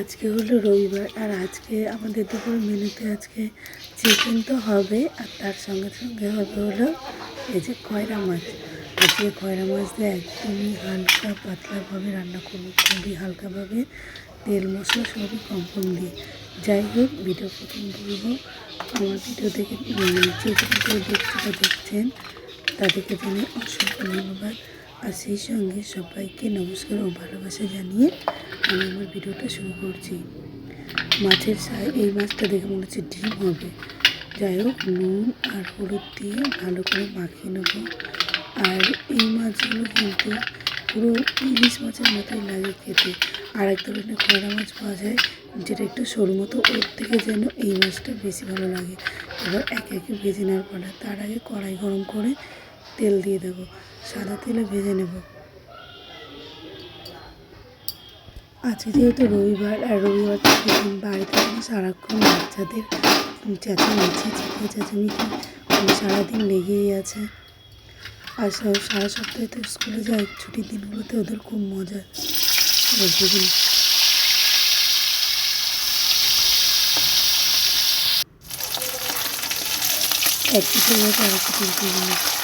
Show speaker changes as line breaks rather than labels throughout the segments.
আজকে হলো রবিবার আর আজকে আমাদের দুপুর মেনুতে আজকে চিকেন তো হবে আর তার সঙ্গে সঙ্গে হবে হলো এই যে কয়রা মাছ। আজকে কয়রা মাছ দিয়ে একদমই হালকা পাতলাভাবে রান্না করব, খুবই হালকাভাবে তেল মশলা সবই কম কম দিয়ে। যাই হোক, ভিডিও প্রথম বলব আমার ভিডিও দেখে মানে যে বা দেখছেন, তাদেরকে জানিয়ে অসংখ্য ধন্যবাদ। আর সেই সঙ্গে সবাইকে নমস্কার ও ভালোবাসা জানিয়ে আমি আমার ভিডিওটা শুরু করছি। মাছের সাই এই মাছটা দেখে মনে হচ্ছে ডিম হবে। যাই হোক, নুন আর হলুদ দিয়ে ভালো করে মাখিয়ে নেব। আর এই মাছগুলো কিন্তু পুরো ইলিশ মাছের মতোই লাগে খেতে। আর এক ধরনের খয়রা মাছ পাওয়া যায়, যেটা একটু সরু মতো, ওর থেকে যেন এই মাছটা বেশি ভালো লাগে। এবার একে একে ভেজে নেওয়ার পরে তার আগে কড়াই গরম করে তেল দিয়ে দেবো, সাদা তেলে ভেজে নেব। আজকে যেহেতু রবিবার, আর রবিবার বাড়িতে সারাক্ষণ বাচ্চাদের চেঁচামেচি চিকে চেঁচামেচি মানে সারাদিন লেগেই আছে। আর সারা সপ্তাহে তো স্কুলে যায়, ছুটির দিনগুলোতে ওদের খুব মজা। যেগুলো এক পিঠে হয়ে আর এক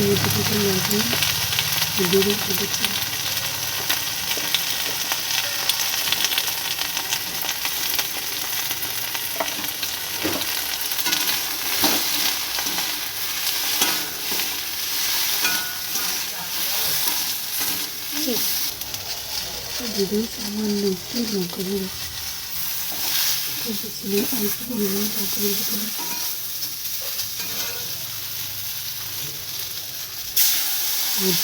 এই দুটো লবণ বেড়ে কেটেছি দিদি সামান্য একটু লঙ্কা গুঁড়ো অল্প পরিমাণ লঙ্কা গুঁড়ো দিলাম আর দিদি সামান্য সামান্য জলটা দিয়ে মেখে আমি তেল দিয়ে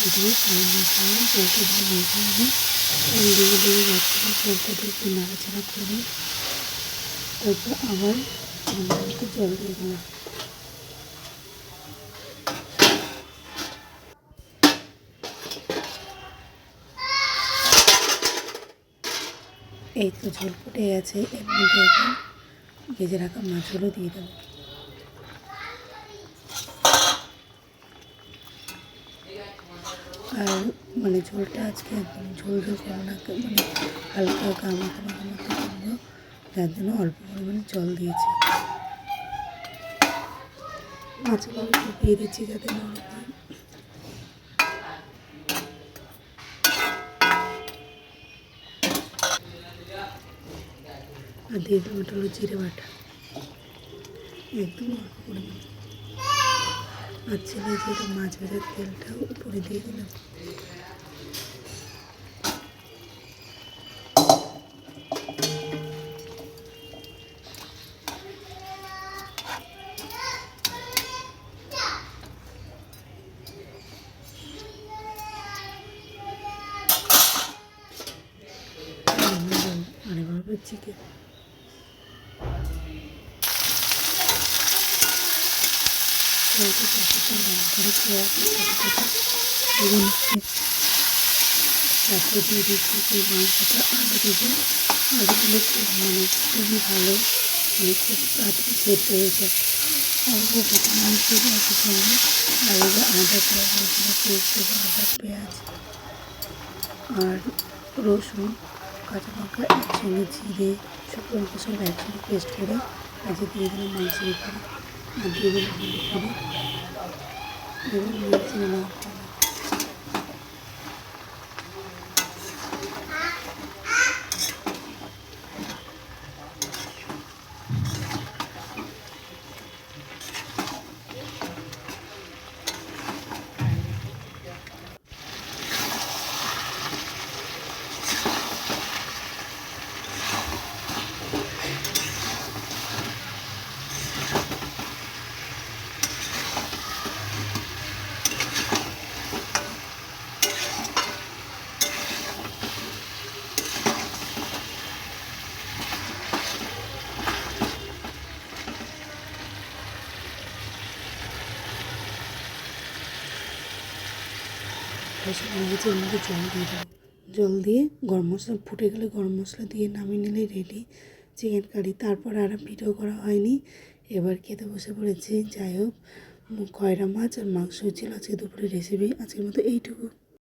দিয়ে বাচ্চারা দিয়ে একটু নাড়াচাড়া করে তারপর আবার একটু জল দিয়ে দিলাম এই তো ঝোল ফুটে গেছে, এর মধ্যে এখন ভেজে রাখা মাছগুলো দিয়ে দেবো। আর মানে ঝোলটা আজকে একদম ঝোল ঝোল করব না মানে হালকা গামা মতো করব। যার জন্য অল্প পরিমাণে জল দিয়েছি। মাছগুলো দিয়ে দিচ্ছি যাতে নরম হয়। আর দিয়ে ওটা হলো জিরে বাটা। একদম অল্প পরিমাণে। আর ছেলে যেটা মাছ ভাজার তেলটা উপরে দিয়ে দিলাম। চিকেন কড়াইতে চারটে লঙ্কা পেঁয়াজ ভেজে নিচ্ছি খুবই ভালো তাড়াতাড়ি সেদ্ধ হয়ে যায় অল্প আদা পেঁয়াজ রসুন পেস্ট দেবো আদা পেঁয়াজ আর রসুন, কাঁচা লঙ্কা একসঙ্গে জিরে, শুকনো লঙ্কা সব পেস্ট করে আজকে দিয়ে দিলাম মাংসের উপরে। আর দিয়ে দিলাম হয়ে গেছে এর মধ্যে জল দিয়ে দেবো জল দিয়ে গরম মশলা, ফুটে গেলে গরম মশলা দিয়ে নামিয়ে নিলে রেডি চিকেন কারি তারপর আর ভিডিও করা হয়নি। এবার খেতে বসে পড়েছি। যাই হোক কয়রা মাছ আর মাংস ছিল আজকে দুপুরের রেসিপি আজকের মতো এইটুকু।